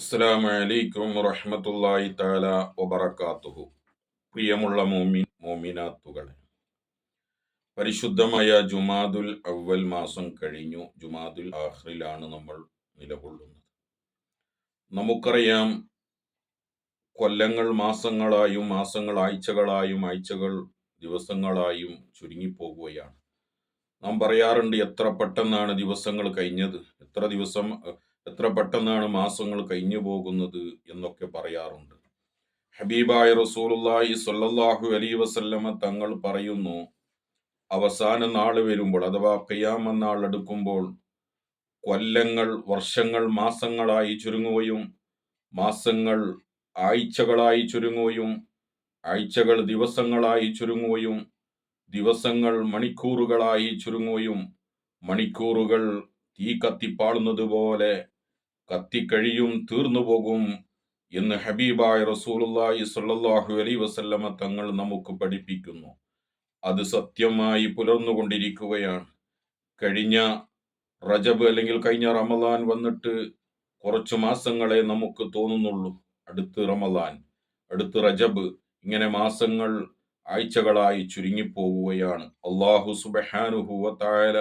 അസ്സലാമു അലൈക്കും വറഹ്മത്തുള്ളാഹി തആല വബറകാതുഹു. പ്രിയമുള്ള മോമിൻ മോമിനാത്തുകളെ പരിശുദ്ധമായ ജുമാദുൽ അവൽ മാസം കഴിഞ്ഞു. ജുമാദുൽ ആഹ്റിലാണ് നമ്മൾ നിലകൊള്ളുന്നത്. നമുക്കറിയാം കൊല്ലങ്ങൾ മാസങ്ങളായും മാസങ്ങൾ ആഴ്ചകളായും ആഴ്ചകൾ ദിവസങ്ങളായും ചുരുങ്ങിപ്പോകുകയാണ്. നാം പറയാറുണ്ട് എത്ര പെട്ടെന്നാണ് ദിവസങ്ങൾ കഴിഞ്ഞത്? എത്ര ദിവസം എത്ര പെട്ടെന്നാണ് മാസങ്ങൾ കഴിഞ്ഞു പോകുന്നത് എന്നൊക്കെ പറയാറുണ്ട്. ഹബീബായ റസൂലുള്ളാഹി സ്വല്ലല്ലാഹു അലൈഹി വസല്ലമ തങ്ങൾ പറയുന്നു അവസാന നാൾ വരുമ്പോൾ അഥവാ ഖിയാമ നാൾ അടുക്കുമ്പോൾ കൊല്ലങ്ങൾ വർഷങ്ങൾ മാസങ്ങളായി ചുരുങ്ങുകയും മാസങ്ങൾ ആഴ്ചകളായി ചുരുങ്ങുകയും ആഴ്ചകൾ ദിവസങ്ങളായി ചുരുങ്ങുകയും ദിവസങ്ങൾ മണിക്കൂറുകളായി ചുരുങ്ങുകയും മണിക്കൂറുകൾ തീ കത്തിപ്പാളുന്നത് പോലെ കത്തിക്കഴിയും തീർന്നു പോകും എന്ന് ഹബീബായ റസൂലുള്ളാഹി സ്വല്ലല്ലാഹു അലൈഹി വസല്ലമ തങ്ങൾ നമുക്ക് പഠിപ്പിക്കുന്നു. അത് സത്യമായി പുലർന്നുകൊണ്ടിരിക്കുകയാണ്. കഴിഞ്ഞ റജബ് അല്ലെങ്കിൽ കഴിഞ്ഞ റമദാൻ വന്നിട്ട് കുറച്ചു മാസങ്ങളെ നമുക്ക് തോന്നുന്നുള്ളൂ. അടുത്ത് റമദാൻ അടുത്ത് റജബ് ഇങ്ങനെ മാസങ്ങൾ ആഴ്ചകളായി ചുരുങ്ങിപ്പോവുകയാണ്. അള്ളാഹു സുബഹാനുഹൂവത്തായ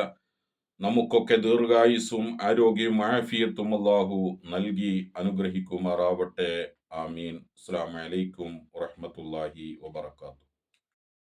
നമുക്കൊക്കെ ദീർഘായുസ്സും ആരോഗ്യവും ആഫിയത്തും അള്ളാഹു നൽകി അനുഗ്രഹിക്കുമാറാവട്ടെ. ആമീൻ. അസ്സാം വലൈക്കും വറഹ്മത്തുള്ളാഹി വബറകാതുഹു.